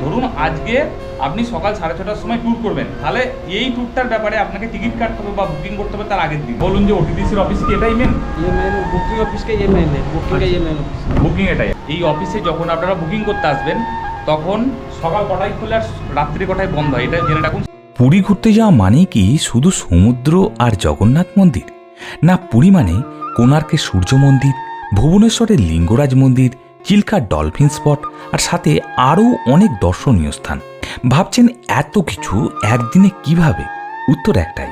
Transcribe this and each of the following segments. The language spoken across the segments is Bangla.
ধরুন আজকে আপনি সকাল সাড়ে ছটার সময় ট্যুর করবেন তাহলে এই ট্যুরটার ব্যাপারে আপনাকে টিকিট কাটতে হবে বা বুকিং করতে হবে তার আগের দিন। বলুন যে ওটিডিসির অফিস কি এটাই মেন বুকিং অফিসকে এই মেন বুকিং মেন বুকিং এটাই। এই অফিসে যখন আপনারা বুকিং করতে আসবেন তখন সকাল কটায় খুলে আর রাত্রি কটায় বন্ধ হয় এটা জেনে রাখুন। পুরী ঘুরতে যাওয়া মানে কি শুধু সমুদ্র আর জগন্নাথ মন্দির? না পুরী মানে কোণার্কের সূর্য মন্দির ভুবনেশ্বরের লিঙ্গরাজ মন্দির চিল্কার ডলফিন স্পট আর সাথে আরও অনেক দর্শনীয় স্থান। ভাবছেন এত কিছু একদিনে কীভাবে? উত্তর একটাই,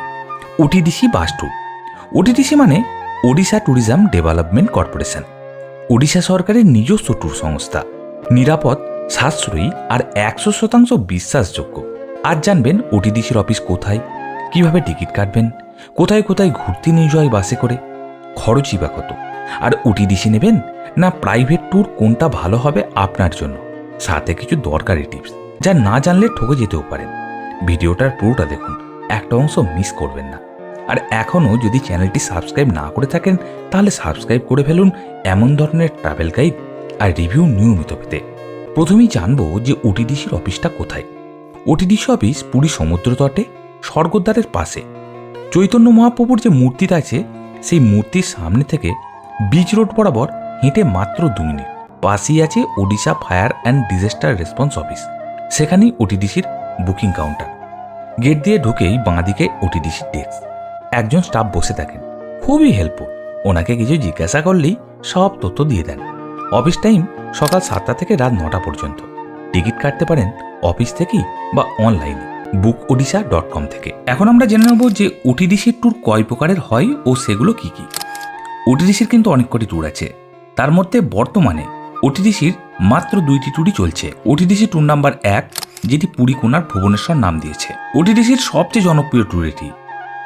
ওটিডিসি বাস ট্যুর। ওটিডিসি মানে Odisha tourism development corporation Odisha সরকারের নিজস্ব ট্যুর সংস্থা। নিরাপদ, সাশ্রয়ী আর একশো শতাংশ বিশ্বাসযোগ্য। আজ জানবেন ওটিডিসির অফিস কোথায়, কীভাবে টিকিট কাটবেন, কোথায় কোথায় ঘুরতে নিয়ে যায় বাসে করে, খরচই বা কত। আর ওটিডিসি নেবেন না প্রাইভেট ট্যুর কোনটা ভালো হবে আপনার জন্য? সাথে কিছু দরকারি টিপস যা না জানলে ঠকে যেতেও পারেন। ভিডিওটার পুরোটা দেখুন, একটা অংশ মিস করবেন না। আর এখনও যদি চ্যানেলটি সাবস্ক্রাইব না করে থাকেন, তাহলে সাবস্ক্রাইব করে ফেলুন এমন ধরনের ট্রাভেল গাইড আর রিভিউ নিয়মিত পেতে। প্রথমেই জানব যে ওটিডিসির অফিসটা কোথায়? ওটিডিসি অফিস পুরী সমুদ্র তটে, স্বর্গদ্বারের পাশে। চৈতন্য মহাপ্রভুর যে মূর্তিটা আছে, সেই মূর্তির সামনে থেকে বিচ রোড বরাবর হেঁটে মাত্র দু মিনিট। পাশেই আছে Odisha fire and disaster response office. সেখানেই ওটিডিসির বুকিং কাউন্টার। গেট দিয়ে ঢুকেই বাঁদিকে ওটিডিসির ডেস্ক। একজন স্টাফ বসে থাকেন। খুবই হেল্পফুল ওনাকে কিছু জিজ্ঞাসা করলেই সব তথ্য দিয়ে দেন। অফিস টাইম সকাল সাতটা থেকে রাত নটা পর্যন্ত। টিকিট কাটতে পারেন অফিস থেকেই বা অনলাইনে বুক ওডিশা ডট কম থেকে। এখন আমরা জেনে নেব যে ওটিডিসির ট্যুর কয় প্রকারের হয় ও সেগুলো কি কি। ওটিডিসির কিন্তু অনেক কটি ট্যুর আছে। তার মধ্যে বর্তমানে ওটিডিসির মাত্র দুইটি ট্যুরই চলছে। ওটিডিসি ট্যুর নাম্বার এক, যেটি পুরী কোনার ভুবনেশ্বর নাম দিয়েছে। ওটিডিসির সবচেয়ে জনপ্রিয় ট্যুর এটি।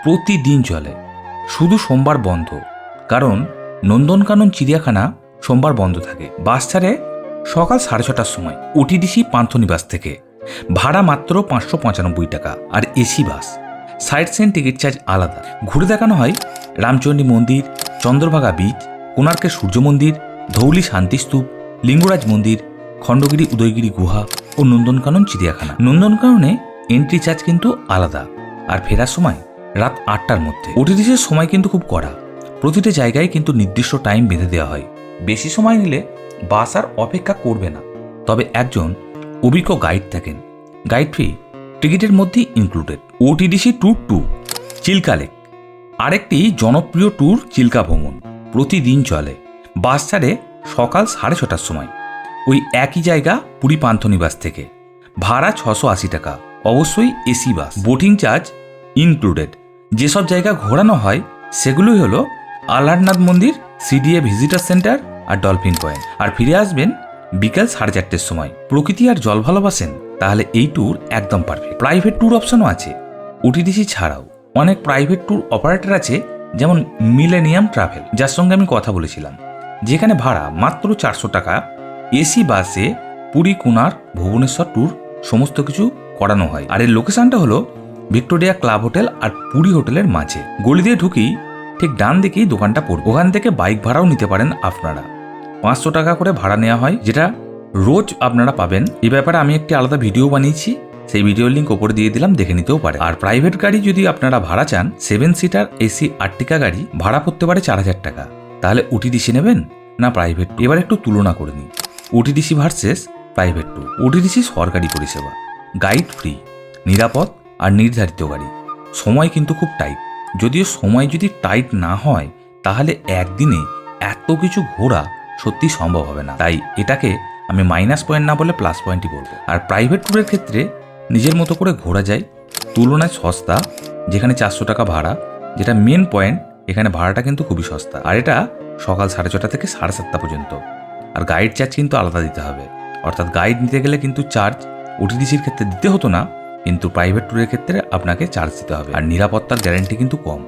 প্রতিদিন চলে। শুধু সোমবার বন্ধ। কারণ নন্দনকানন চিড়িয়াখানা সোমবার বন্ধ থাকে। বাস ছাড়ে সকাল সাড়ে ছটার সময়। ওটিডিসি পান্থনিবাস থেকে। ভাড়া মাত্র পাঁচশো পঁচানব্বই টাকা। আর AC bus. Sightseeing ticket charge আলাদা। ঘুরে দেখানো হয় রামচণ্ডী মন্দির, চন্দ্রভাগা বীচ, কোণার্কের সূর্য মন্দির ধৌলি শান্তিস্তূপ লিঙ্গরাজ মন্দির, খণ্ডগিরি উদয়গিরি গুহা ও নন্দনকানন চিড়িয়াখানা। নন্দনকাননে এন্ট্রি চার্জ কিন্তু আলাদা আর ফেরার সময় রাত আটটার মধ্যে। ওটিডিসির সময় কিন্তু খুব কড়া। প্রতিটা জায়গায় কিন্তু নির্দিষ্ট টাইম বেঁধে দেওয়া হয়। বেশি সময় নিলে বাস আর অপেক্ষা করবে না। তবে একজন অভিজ্ঞ গাইড থাকেন। গাইড ফি টিকিটের মধ্যেই included OTDC tour to Chilika lake আরেকটি জনপ্রিয় ট্যুর চিল্কা ভ্রমণ প্রতিদিন চলে। বাস ছাড়ে সকাল সাড়ে ছটার সময়। ওই একই জায়গা পুরী পান্থনিবাস থেকে। ভাড়া ছশো আশি টাকা। অবশ্যই AC bus. Boating charge included যেসব জায়গা ঘোরানো হয়, সেগুলোই হলো আল্লাহনাথ মন্দির, সিডিএ ভিজিটার সেন্টার আর ডলফিন পয়েন্ট আর ফিরে আসবেন বিকাল সাড়ে চারটের সময়। প্রকৃতি আর জল ভালোবাসেন? তাহলে এই ট্যুর একদম পারফেক্ট প্রাইভেট ট্যুর অপশনও আছে। ওটিডিসি ছাড়াও অনেক প্রাইভেট ট্যুর অপারেটর আছে, যেমন মিলেনিয়াম ট্রাভেল যার সঙ্গে আমি কথা বলেছিলাম। যেখানে ভাড়া মাত্র চারশো টাকা, এসি, বাসে, পুরী, কুনার, ভুবনেশ্বর ট্যুর সমস্ত কিছু করানো হয়। আর এর লোকেশনটা হলো ভিক্টোরিয়া ক্লাব হোটেল আর পুরী হোটেলের মাঝে। গলি দিয়ে ঢুকেই ঠিক ডান দিকেই দোকানটা পড়বে। ওখান থেকে বাইক ভাড়াও নিতে পারেন আপনারা। পাঁচশো টাকা করে ভাড়া নেওয়া হয়, যেটা রোজ আপনারা পাবেন। এ ব্যাপারে আমি একটি আলাদা ভিডিও বানিয়েছি, সেই ভিডিওর লিঙ্ক ওপরে দিয়ে দিলাম, দেখে নিতেও পারে আর প্রাইভেট গাড়ি যদি আপনারা ভাড়া চান সেভেন সিটার এসি আর্টিকা গাড়ি, ভাড়া পড়তে পারে চার হাজার টাকা। তাহলে ওটিডিসি নেবেন না প্রাইভেট এবার একটু তুলনা করে নিই। OTDC versus private to OTDC সরকারি পরিষেবা গাইড ফ্রি নিরাপদ আর নির্ধারিত গাড়ি। সময় কিন্তু খুব টাইট যদিও সময় যদি টাইট না হয়, তাহলে একদিনে এত কিছু ঘোরা সত্যি সম্ভব হবে না। তাই এটাকে আমি মাইনাস পয়েন্ট না বলে প্লাস পয়েন্টই বলব। আর প্রাইভেট ট্যুরের ক্ষেত্রে নিজের মতো করে ঘোরা যায়। তুলনায় সস্তা, যেখানে চারশো টাকা ভাড়া, যেটা মেন পয়েন্ট এখানে ভাড়াটা কিন্তু খুবই সস্তা। আর এটা সকাল সাড়ে ছটা থেকে সাড়ে সাতটা পর্যন্ত। আর গাইড চার্জ কিন্তু আলাদা দিতে হবে। অর্থাৎ গাইড নিতে গেলে কিন্তু চার্জ ওটিডিসির ক্ষেত্রে দিতে হতো না, কিন্তু প্রাইভেট ট্যুরের ক্ষেত্রে আপনাকে চার্জ দিতে হবে। আর নিরাপত্তার গ্যারান্টি কিন্তু কম,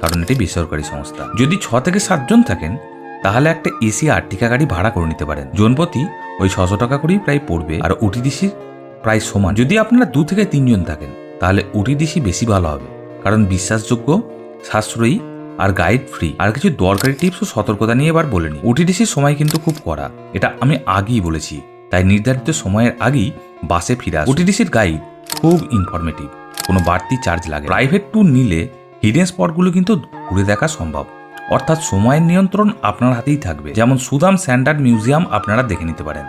কারণ এটি বেসরকারি সংস্থা। যদি ছ থেকে সাতজন থাকেন, তাহলে একটা এসি আর্টিকা গাড়ি ভাড়া করে নিতে পারেন। জনপ্রতি ওই ছশো টাকা করেই প্রায় পড়বে। আর ওটিডিসির প্রায় সমান। যদি আপনারা দু থেকে তিনজন থাকেন, তাহলে ওটিডিসি বেশি ভালো হবে। কারণ বিশ্বাসযোগ্য, সাশ্রয়ী আর গাইড ফ্রি আর কিছু দরকারি টিপস ও সতর্কতা নিয়ে এবার বলে নিই। ওটিডিসির সময় কিন্তু খুব কড়া। এটা আমি আগেই বলেছি। তাই নির্ধারিত সময়ের আগেই বাসে ফিরে ওটিডিসির গাইড খুব ইনফরমেটিভ কোনো বাড়তি চার্জ লাগে প্রাইভেট ট্যুর নিলে হিডেন স্পটগুলো কিন্তু ঘুরে দেখা সম্ভব। অর্থাৎ সময়ের নিয়ন্ত্রণ আপনার হাতেই থাকবে। যেমন সুদাম স্যান্ডার্ড মিউজিয়াম আপনারা দেখে নিতে পারেন।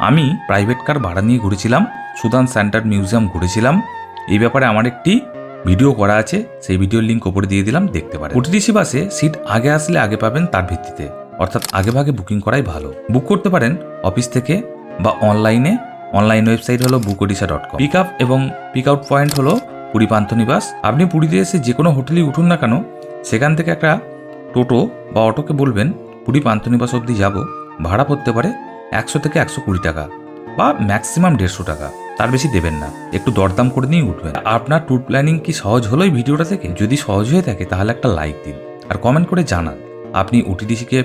আমি প্রাইভেট কার ভাড়া নিয়ে ঘুরেছিলাম। সুদান স্যান্ডার্ড মিউজিয়াম ঘুরেছিলাম। এই ব্যাপারে আমার একটি ভিডিও করা আছে, সেই ভিডিওর লিঙ্ক ওপরে দিয়ে দিলাম, দেখতে পারেন। ওটিডিসি বাসে সিট আগে আসলে আগে পাবেন তার ভিত্তিতে। অর্থাৎ আগে ভাগে বুকিং করাই ভালো। বুক করতে পারেন অফিস থেকে বা অনলাইনে অনলাইন ওয়েবসাইট হলো book Odisha dot com pick up এবং পিক আউট পয়েন্ট হলো পুরী পান্থনিবাস আপনি পুরীতে এসে যে কোনো হোটেলেই উঠুন না কেন, সেখান থেকে একটা টোটো বা অটোকে বলবেন, পুরী পান্থনিবাস অবধি যাব। ভাড়া পড়তে পারে একশো থেকে একশো কুড়ি টাকা বা ম্যাক্সিমাম দেড়শো টাকা। তার বেশি দেবেন না। একটু দরদাম করে নিয়ে উঠবেন। আপনার ট্যুর প্ল্যানিং কি সহজ হলো এই ভিডিওটা থেকে? যদি সহজ হয়ে থাকে, তাহলে একটা লাইক দিন। আর কমেন্ট করে জানান, আপনি ওটিডিসিকে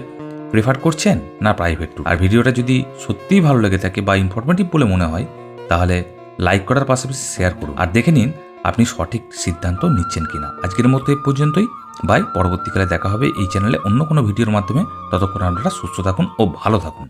প্রেফার করছেন না প্রাইভেট ট্যুর আর ভিডিওটা যদি সত্যিই ভালো লেগে থাকে বা ইনফরমেটিভ বলে মনে হয়, তাহলে লাইক করার পাশাপাশি শেয়ার করুন। আর দেখে নিন, আপনি সঠিক সিদ্ধান্ত নিচ্ছেন কিনা। আজকের মতো এ পর্যন্তই। বাই পরবর্তীকালে দেখা হবে এই চ্যানেলে অন্য কোনো ভিডিওর মাধ্যমে। ততক্ষণ আপনারা সুস্থ থাকুন ও ভালো থাকুন।